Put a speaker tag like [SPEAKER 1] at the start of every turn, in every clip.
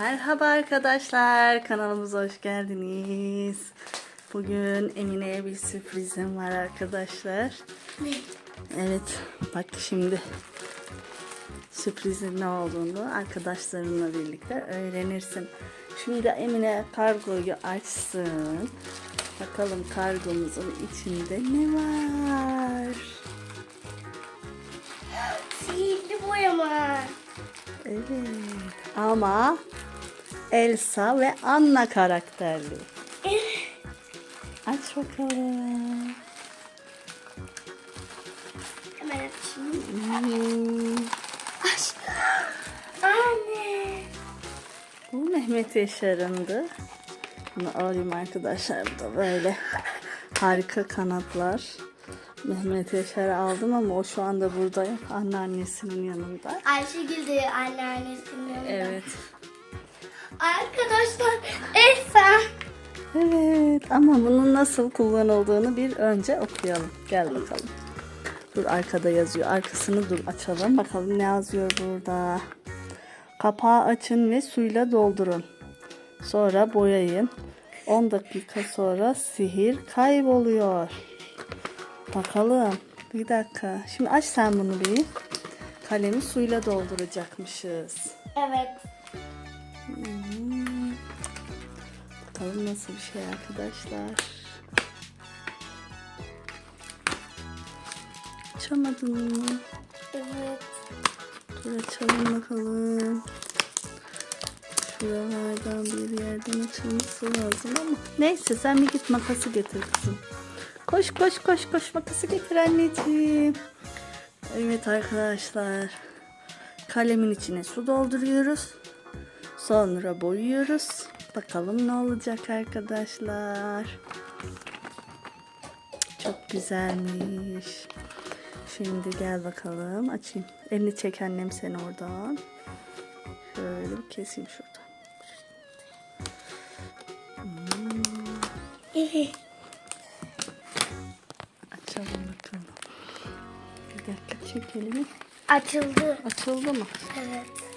[SPEAKER 1] Merhaba arkadaşlar, kanalımıza hoş geldiniz. Bugün Emine'ye bir sürprizim var arkadaşlar. Evet, bak şimdi sürprizin ne olduğunu arkadaşlarınla birlikte öğrenirsin. Şimdi Emine kargoyu açsın. Bakalım kargomuzun içinde ne var?
[SPEAKER 2] Sihirli boyama.
[SPEAKER 1] Evet. Ama Elsa ve Anna karakterli. Aç bakalım.
[SPEAKER 2] Hemen açayım.
[SPEAKER 1] Hmm,
[SPEAKER 2] Aç. Anne.
[SPEAKER 1] bu Mehmet Yaşar'ındı. Bunu alayım arkadaşlar. Bu da böyle harika kanatlar. Mehmet Yaşar'ı aldım ama o şu anda burada. Anneannesinin yanında.
[SPEAKER 2] Ayşegül de anneannesinin yanında.
[SPEAKER 1] Evet.
[SPEAKER 2] Arkadaşlar Elsa.
[SPEAKER 1] Evet ama bunun nasıl kullanıldığını bir önce okuyalım. Gel bakalım. Dur arkada yazıyor. Arkasını dur açalım. Bakalım ne yazıyor burada. Kapağı açın ve suyla doldurun. Sonra boyayın. 10 dakika sonra sihir kayboluyor. Bakalım. Bir dakika. Şimdi aç sen bunu bir. Kalemi suyla dolduracakmışız.
[SPEAKER 2] Evet.
[SPEAKER 1] Hmm. Bakalım nasıl bir şey arkadaşlar. Açamadın mı?
[SPEAKER 2] Evet.
[SPEAKER 1] Dur açalım bakalım. Şuralardan bir yerden açılması lazım ama. Neyse sen bir git makası getir kızım. Koş koş koş koş makası getir anneciğim. Evet arkadaşlar. Kalemin içine su dolduruyoruz. Sonra boyuyoruz. Bakalım ne olacak arkadaşlar. Çok güzelmiş. Şimdi gel bakalım. Açayım. Elini çek annem sen oradan. Şöyle bir keseyim şuradan.
[SPEAKER 2] Evet.
[SPEAKER 1] Açalım bakalım. Bir dakika çek elini.
[SPEAKER 2] Açıldı.
[SPEAKER 1] Açıldı mı?
[SPEAKER 2] Evet.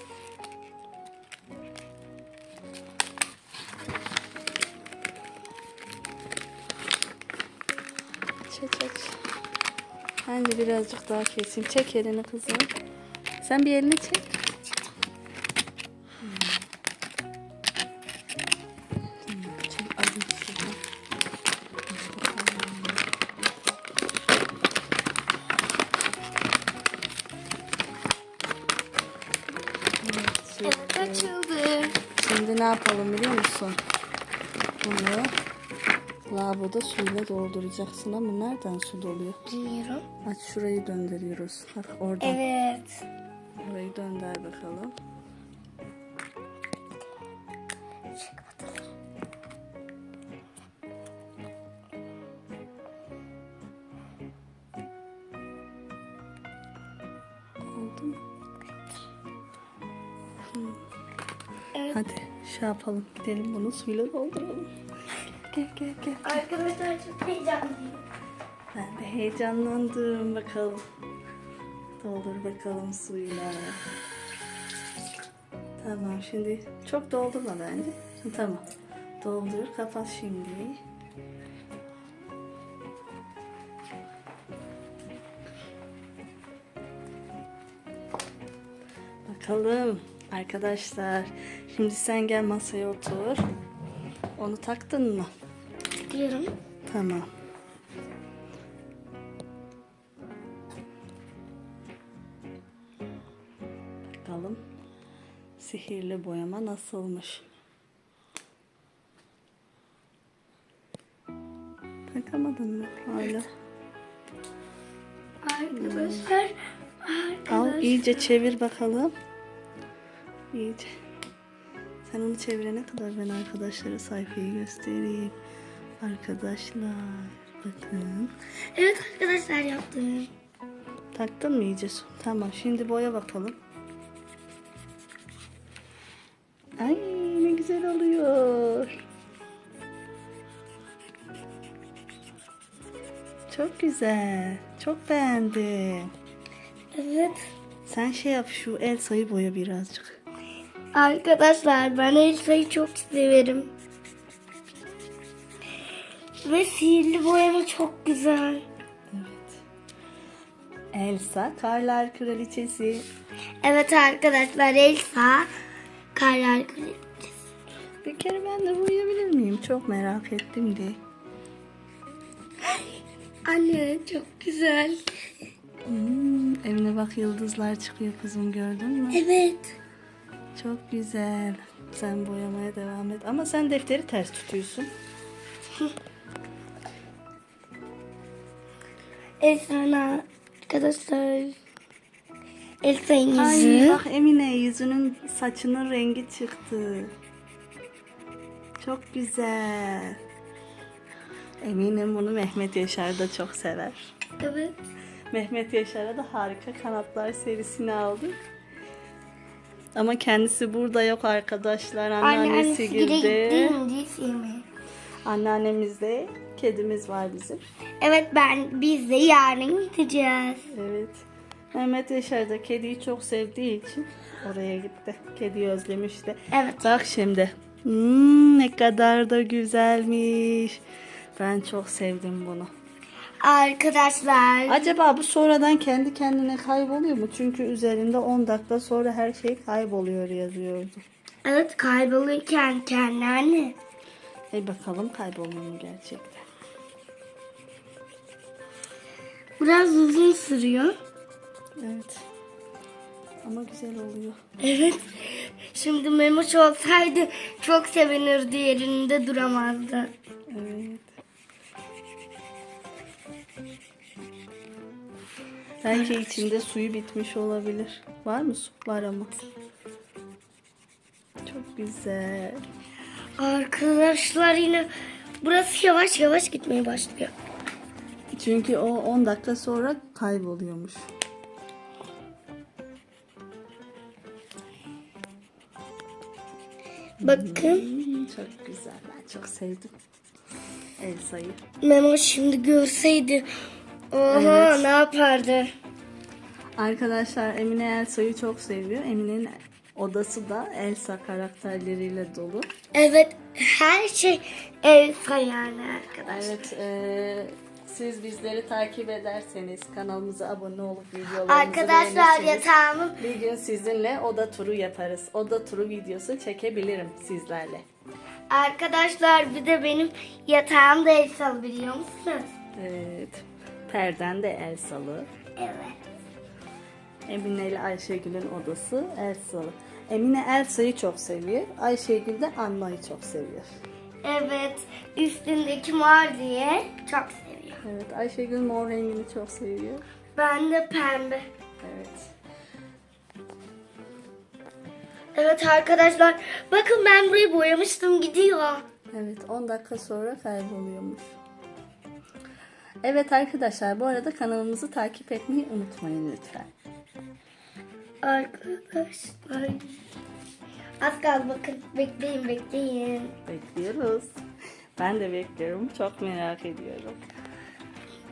[SPEAKER 1] Aç aç. Bence birazcık daha keseyim. Çek elini kızım. Sen bir elini çek. Hmm. Çek, Evet
[SPEAKER 2] açıldı.
[SPEAKER 1] Şimdi ne yapalım biliyor musun? Lavaboda suyla dolduracaksın ama nereden su doluyor?
[SPEAKER 2] Bilmiyorum.
[SPEAKER 1] Aç şurayı döndürüyoruz. Bak oradan.
[SPEAKER 2] Evet.
[SPEAKER 1] Orayı dönder bakalım. Oldu mu?
[SPEAKER 2] Evet.
[SPEAKER 1] Hadi şey yapalım. Gidelim bunu suyla dolduralım. Gel gel gel.
[SPEAKER 2] Arkadaşlar çok heyecanlıyım.
[SPEAKER 1] Ben de heyecanlandım bakalım. Doldur bakalım suyla. Tamam şimdi çok doldurma bence. Tamam. Doldur kapat şimdi. Bakalım arkadaşlar. Şimdi sen gel masaya otur. Onu taktın mı?
[SPEAKER 2] Diyorum.
[SPEAKER 1] Tamam. Bakalım sihirli boyama nasılmış. Takamadın mı hala?
[SPEAKER 2] Arkadaşlar.
[SPEAKER 1] Al iyice çevir bakalım. İyice. Sen onu çevirene kadar ben arkadaşlara sayfayı göstereyim. Arkadaşlar bakın.
[SPEAKER 2] Evet arkadaşlar yaptım.
[SPEAKER 1] Taktın mı iyice? Tamam şimdi boya bakalım. Ay ne güzel oluyor. Çok güzel. Çok beğendim.
[SPEAKER 2] Evet.
[SPEAKER 1] Sen şey yap şu el sayı boya birazcık.
[SPEAKER 2] Arkadaşlar ben Elsa'yı çok severim. Ve sihirli boyama çok güzel.
[SPEAKER 1] Evet. Elsa, Karlar Kraliçesi.
[SPEAKER 2] Evet arkadaşlar Elsa karar kırıyor.
[SPEAKER 1] Bir kere ben de boyayabilir miyim? Çok merak ettim de.
[SPEAKER 2] Anne çok güzel.
[SPEAKER 1] Hmm, evine bak yıldızlar çıkıyor kızım gördün mü?
[SPEAKER 2] Evet.
[SPEAKER 1] Çok güzel. Sen boyamaya devam et. Ama sen defteri ters tutuyorsun.
[SPEAKER 2] Elsa'na arkadaşlar. Elsa'nın
[SPEAKER 1] Ay
[SPEAKER 2] yüzü.
[SPEAKER 1] bak Emine yüzünün saçının rengi çıktı. Çok güzel. Eminim bunu Mehmet Yaşar da çok sever.
[SPEAKER 2] Evet.
[SPEAKER 1] Mehmet Yaşar'a da harika kanatlar serisini aldık. Ama kendisi burada yok arkadaşlar. Anneannesi
[SPEAKER 2] Anneannesi
[SPEAKER 1] girdi.
[SPEAKER 2] diye sevmiyor.
[SPEAKER 1] Anneannemizde kedimiz var bizim.
[SPEAKER 2] Evet ben biz de yarın gideceğiz.
[SPEAKER 1] Evet. Mehmet Yaşar da kediyi çok sevdiği için oraya gitti. Kediyi özlemişti.
[SPEAKER 2] Evet.
[SPEAKER 1] Bak şimdi. Hmm, ne kadar da güzelmiş. Ben çok sevdim bunu.
[SPEAKER 2] Arkadaşlar.
[SPEAKER 1] Acaba bu sonradan kendi kendine kayboluyor mu? Çünkü üzerinde 10 dakika sonra her şey kayboluyor yazıyordu.
[SPEAKER 2] Evet kaybolurken kendi anne.
[SPEAKER 1] Hey bakalım kayboluyor mu gerçekten?
[SPEAKER 2] Biraz uzun sürüyor.
[SPEAKER 1] Evet. Ama güzel oluyor.
[SPEAKER 2] Evet. Şimdi Memoş olsaydı çok sevinirdi yerinde duramazdı.
[SPEAKER 1] Evet. Belki içinde suyu bitmiş olabilir. Var mı su? Var ama. Çok güzel.
[SPEAKER 2] Arkadaşlar yine burası yavaş yavaş gitmeye başlıyor.
[SPEAKER 1] Çünkü o 10 dakika sonra kayboluyormuş.
[SPEAKER 2] Bakın
[SPEAKER 1] Hmm, çok güzel. Ben çok sevdim. Elsa'yı.
[SPEAKER 2] Memoş şimdi görseydi oha
[SPEAKER 1] Evet.
[SPEAKER 2] ne yapardı?
[SPEAKER 1] Arkadaşlar Emine Elsa'yı çok seviyor. Emine'nin odası da Elsa karakterleriyle dolu.
[SPEAKER 2] Evet her şey Elsa yani arkadaşlar.
[SPEAKER 1] Evet, eee, siz bizleri takip ederseniz, kanalımıza abone olup videolarımızı
[SPEAKER 2] Arkadaşlar yatağımın
[SPEAKER 1] bir gün sizinle oda turu yaparız. Oda turu videosu çekebilirim sizlerle.
[SPEAKER 2] Arkadaşlar bir de benim yatağım da Elsa biliyor musunuz?
[SPEAKER 1] Evet, perden de Elsa'lı.
[SPEAKER 2] Evet.
[SPEAKER 1] Emine ile Ayşegül'ün odası Elsa'lı. Emine Elsa'yı çok seviyor. Ayşegül de Anna'yı çok seviyor.
[SPEAKER 2] Evet üstündeki mor diye çok seviyor.
[SPEAKER 1] Evet, Ayşegül mor rengini çok seviyor.
[SPEAKER 2] Ben de pembe.
[SPEAKER 1] Evet.
[SPEAKER 2] Evet arkadaşlar bakın ben burayı boyamıştım gidiyor.
[SPEAKER 1] Evet 10 dakika sonra kayboluyormuş. Evet arkadaşlar bu arada kanalımızı takip etmeyi unutmayın lütfen.
[SPEAKER 2] Arkadaşlar. Az kaldı bakın. Bekleyin bekleyin.
[SPEAKER 1] Bekliyoruz. Ben de bekliyorum. Çok merak ediyorum.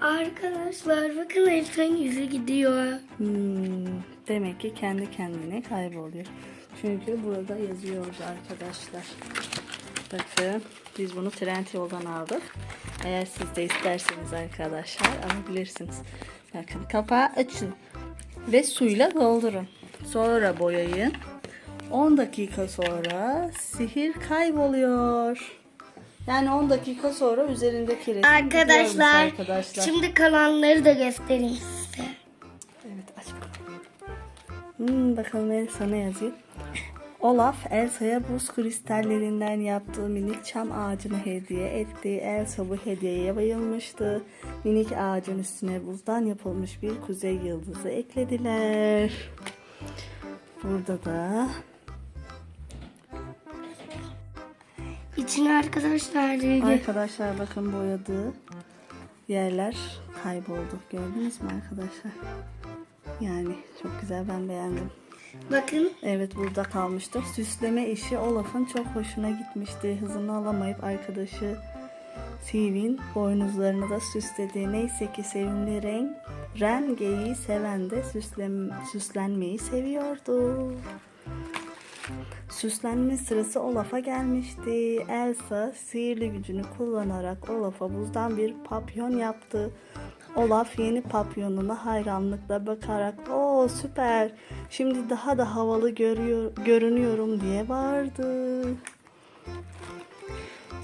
[SPEAKER 2] Arkadaşlar bakın Elsa'nın yüzü gidiyor.
[SPEAKER 1] Hmm, demek ki kendi kendine kayboluyor. Çünkü burada yazıyoruz arkadaşlar. Bakın biz bunu Trendyol'dan aldık. Eğer siz de isterseniz arkadaşlar alabilirsiniz. Bakın kapağı açın ve suyla doldurun. Sonra boyayın. 10 dakika sonra sihir kayboluyor. Yani 10 dakika sonra üzerindeki resim gidiyormuş
[SPEAKER 2] Arkadaşlar,
[SPEAKER 1] arkadaşlar.
[SPEAKER 2] şimdi kalanları da göstereyim size.
[SPEAKER 1] Evet aç bakalım. Hmm, bakalım Elsa ne yazıyor? Olaf Elsa'ya buz kristallerinden yaptığı minik çam ağacını hediye etti. Elsa bu hediyeye bayılmıştı. Minik ağacın üstüne buzdan yapılmış bir kuzey yıldızı eklediler. Burada da
[SPEAKER 2] İçine arkadaşlar dedi.
[SPEAKER 1] arkadaşlar bakın boyadığı yerler kayboldu. Gördünüz mü arkadaşlar? Yani çok güzel ben beğendim.
[SPEAKER 2] Bakın
[SPEAKER 1] Evet burada kalmıştık. Süsleme işi Olaf'ın çok hoşuna gitmişti. Hızını alamayıp arkadaşı Sivin boynuzlarını da süsledi. Neyse ki sevimli renk Ren geyiği seven de süslem, süslenmeyi seviyordu. Süslenme sırası Olaf'a gelmişti. Elsa sihirli gücünü kullanarak Olaf'a buzdan bir papyon yaptı. Olaf yeni papyonuna hayranlıkla bakarak "Oo süper! Şimdi daha da havalı görüyor, görünüyorum." diye bağırdı.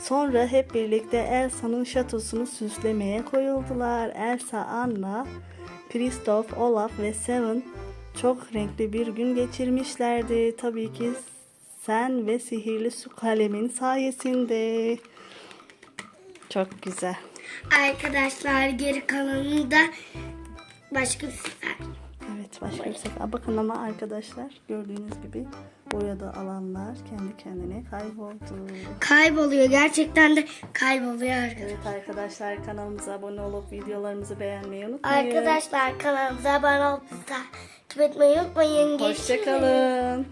[SPEAKER 1] Sonra hep birlikte Elsa'nın şatosunu süslemeye koyuldular. Elsa, Anna, Kristoff, Olaf ve Seven çok renkli bir gün geçirmişlerdi. Tabii ki sen ve sihirli su kalemin sayesinde. Çok güzel.
[SPEAKER 2] Arkadaşlar geri kalanını da başka bir
[SPEAKER 1] başka bir sefer. Bakın ama arkadaşlar gördüğünüz gibi boyada alanlar kendi kendine kayboldu.
[SPEAKER 2] Kayboluyor. Gerçekten de kayboluyor arkadaşlar.
[SPEAKER 1] Evet arkadaşlar kanalımıza abone olup videolarımızı beğenmeyi unutmayın.
[SPEAKER 2] Arkadaşlar kanalımıza abone olup takip etmeyi unutmayın.
[SPEAKER 1] Hoşçakalın.